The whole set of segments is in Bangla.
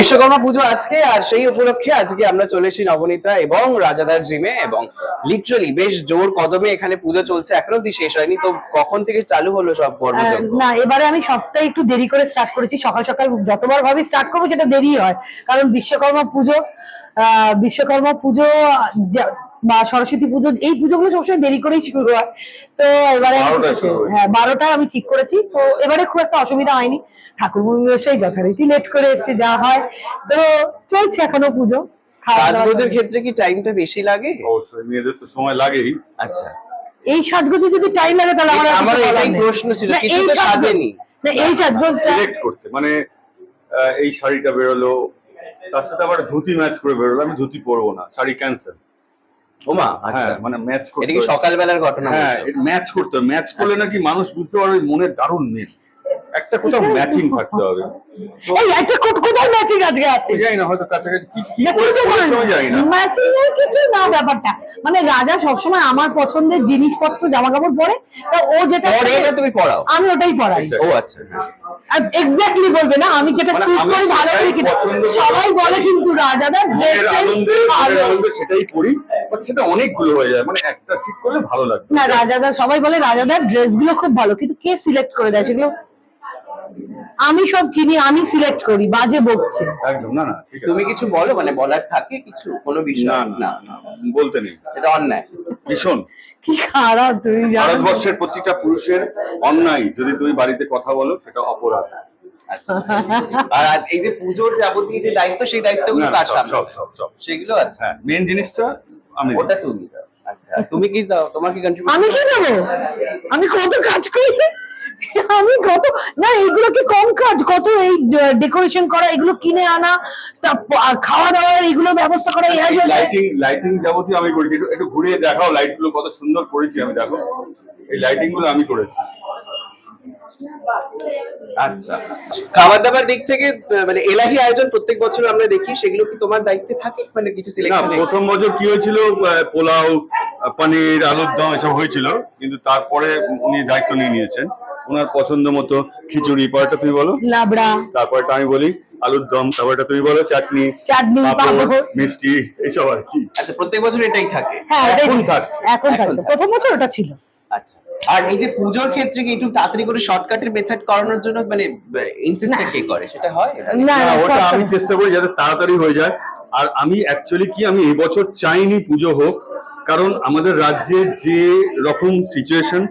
বিশ্বকর্মা পুজো আজকে আর সেই উপলক্ষে আজকে আমরা চলে এসেছি নবনীতা এবং রাজাদার জিমে এবং লিটারালি বেশ জোর কদমে এখানে পুজো চলছে। এখনও অব্দি শেষ হয়নি তো কখন থেকে চালু হলো সব পর্ব কর্মযজ্ঞ না এবারে আমি সপ্তাহে একটু দেরি করে স্টার্ট করেছি। সকাল সকাল যতবার ভাবি স্টার্ট করব সেটা দেরি হয়। কারণ বিশ্বকর্মা পুজো আহ, বিশ্বকর্মা পুজো বা সরস্বতী পুজো এই পুজোগুলো সবসময় দেরি করেই শুরু হয়। তো এবারে আমি ঠিক করেছি। হ্যাঁ। বারোটায় আমি ঠিক করেছি। তো এবারে খুব একটা অসুবিধা হয়নি। ঠাকুর মশাই যথারীতি লেট করে এসেছে যা হয়। তো চলছে এখনও পুজো। সাজগোজের ক্ষেত্রে কি টাইমটা বেশি লাগে? অবশ্যই মেয়েদের তো সময় লাগেই। আচ্ছা। এই সাজগোজে যদি টাইম লাগে তাহলে আমার আমার এটাই প্রশ্ন ছিল, কিছু এই তো সাজগোজ- সাজেনি। না, এই সাজগোজটা সিলেক্ট করতে। মানে আহ, এই শাড়িটা বেরোলো তার সাথে আবার ধুতি ম্যাচ করে বেরোলো আমি ধুতি পরবো না শাড়ি ক্যান্সেল ওমা আচ্ছা। হ্যাঁ মানে ম্যাচ করতে এটা কি সকালবেলার ঘটনা হ্যাঁ ম্যাচ করতে ম্যাচ করলে নাকি মানুষ বুঝতে পারবে মনে দারুণ মিল। একটা কোথাও ম্যাচিং থাকতে হবে। এই একটা কো- ম্যাচিং আজকে আছে? জানি না হয়তো কাছাকাছি কি কি জানি না। ম্যাচিং এর কিছু না ব্যাপারটা। মানে রাজা সবসময় আমার পছন্দের জিনিসপত্র জামা কাপড় পরে তা ও যেটা পরে তুমি পড়াও আমি ওটাই পরাই। Exactly. ও আচ্ছা। হ্যাঁ। এক্স্যাক্টলি বলবে না আমি যেটা মানে চুজ করি ভালো করি কিনা। সবাই বলে কিন্তু রাজাদার মনের ড্রেস ভালো। সেটাই করি বাট সেটা অনেকগুলো হয়ে যায়। মানে একটা ঠিক করলে ভালো লাগবে না রাজাদার সবাই বলে রাজাদার ড্রেসগুলো খুব ভালো কিন্তু কে সিলেক্ট করে দেয় সেগুলো? আমি সব কিনি আমি সিলেক্ট করি বাজে বকছে। একদম না না তুমি কিছু বলো মানে বলার থাকে কিছু? কোনো বিষয়? না না বলতে নেই। সেটা অন্যায়। ভীষণ। কি খারাপ তুমি ভারতবর্ষের প্রতিটা পুরুষের অন্যায় যদি তুমি বাড়িতে কথা বলো সেটা অপরাধ। আচ্ছা। আর এই যে পুজোর যাবতীয় যে দায়িত্ব সেই দায়িত্বগুলো গুলো কার সব, সামনে? সব সব সব। সেগুলো আছে? হ্যাঁ মেন জিনিসটা আমি। ওটা তুমি দাও। আচ্ছা তুমি কি দাও? তোমার কি কন্ট্রিবিউশন আমি কি দেবো? আমি কত কাজ করি? আমি কত না এগুলো কি কম কাজ? কত এই ডেকোরেশন করা এগুলো কিনে আনা তা খাওয়া দাওয়ার এগুলো ব্যবস্থা করা এই আসবে লাইটিং লাইটিং যাবতীয় আমি করেছি। একটু- একটু ঘুরিয়ে দেখাও লাইটগুলো কত সুন্দর করেছি আমি দেখো। এই লাইটিংগুলো আমি করেছি। আচ্ছা। খাবার দাবার দিক থেকে মানে এলাহি আয়োজন প্রত্যেক বছর আমরা দেখি সেগুলো কি তোমার দায়িত্বে থাকে? মানে কিছু না সিলেকশন প্রথম বছর কি হয়েছিল পোলাও পনির আলুর দম এসব হয়েছিল কিন্তু তারপরে উনি দায়িত্ব নিয়ে নিয়েছেন। ওনার পছন্দ মতো খিচুড়ি পরেরটা তুমি বলো। লাবড়া। তারপরটা আমি বলি আলুর দম তারপরটা তুমি বলো চাটনি চাটনি মিষ্টি এইসব আর কি। আচ্ছা প্রত্যেক বছর এটাই থাকে? হ্যাঁ এখন। থাকছে। এখন থাকছে। প্রথম বছর ওটা ছিল। আচ্ছা। আর এই যে পুজোর ক্ষেত্রে কি একটু তাড়াতাড়ি করে শর্টকাটের মেথড করানোর জন্য মানে ইনসিস্টেন্ট কে করে? সেটা হয়? না না না ওটা আমি চেষ্টা করি যাতে তাড়াতাড়ি হয়ে যায়। আর আমি অ্যাকচুয়ালি কি আমি এবছর চাইনি পুজো হোক কারণ আমাদের রাজ্যে যে রকম সিচুয়েশন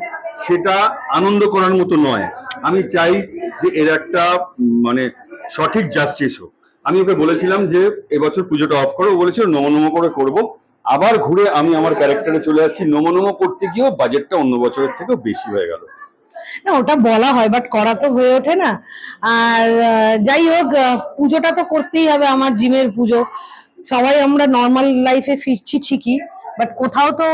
সেটা আনন্দ করার মতো নয়। আমি চাই যে এর একটা মানে সঠিক জাস্টিস হোক। আমি ওকে বলেছিলাম যে, এবছর পুজোটা অফ করো। বলেছিল, নম নম করে করব। আবার ঘুরে আমি আমার ক্যারেক্টারে চলে আসছি। নম করতে গিয়েও বাজেটটা অন্য বছরের থেকেও বেশি হয়ে গেল। না, ওটা বলা হয় বাট করা তো হয়ে ওঠে না। আর যাই হোক পুজোটা তো করতেই হবে আমার জিমের পুজো। সবাই আমরা নর্মাল লাইফে ফিরছি ঠিকই বাট কোথাও তো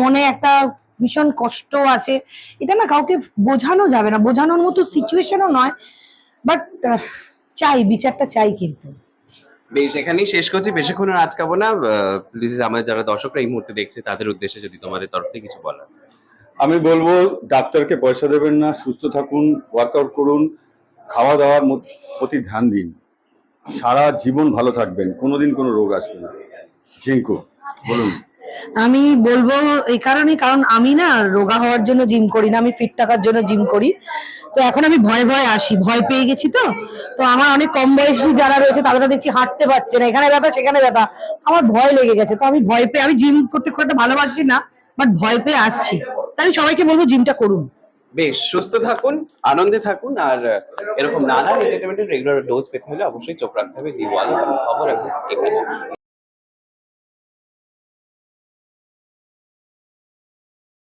মনে একটা ভীষণ কষ্ট আছে। এটা না কাউকে বোঝানো যাবে না। বোঝানোর মতো সিচুয়েশনও নয় বাট চাই বিচারটা চাই কিন্তু। বেশ এখানেই শেষ করছি। বেশিক্ষণ আর আটকাবো না। প্লিজ আমাদের যারা দর্শকরা এই মুহূর্তে দেখছে তাদের উদ্দেশ্যে যদি তোমাদের তরফ থেকে কিছু বলার। আমি বলব ডাক্তারকে পয়সা দেবেন না সুস্থ থাকুন ওয়ার্কআউট করুন খাওয়া দাওয়ার প্রতি ধ্যান দিন। সারা জীবন ভালো থাকবেন কোনোদিন কোনো রোগ আসবে না। জিঙ্কু বলুন। আমি বলব এই কারণে, কারণ আমি না রোগা হওয়ার জন্য জিম করি না, আমি ফিট থাকার জন্য জিম করি। তো এখন আমি ভয় ভয় আসি, ভয় পেয়ে গেছি তো। তো আমার অনেক কম বয়সী যারা রয়েছে, তারা তো দেখছি হাঁটতে পারছে না, এখানে ব্যথা, সেখানে ব্যথা। আমার ভয় লেগে গেছে, তো আমি ভয় পেয়ে, আমি জিম করতে খুব একটা ভালোবাসি না বাট ভয় পেয়ে আসছি। তাই আমি সবাইকে বলব জিমটা করুন। বেশ, সুস্থ থাকুন, আনন্দে থাকুন, আর এরকম নানা এন্টারটেনমেন্টের রেগুলার ডোজ পেতে হলে অবশ্যই চোখ রাখতে হবে, দিওয়ালে খবর এখন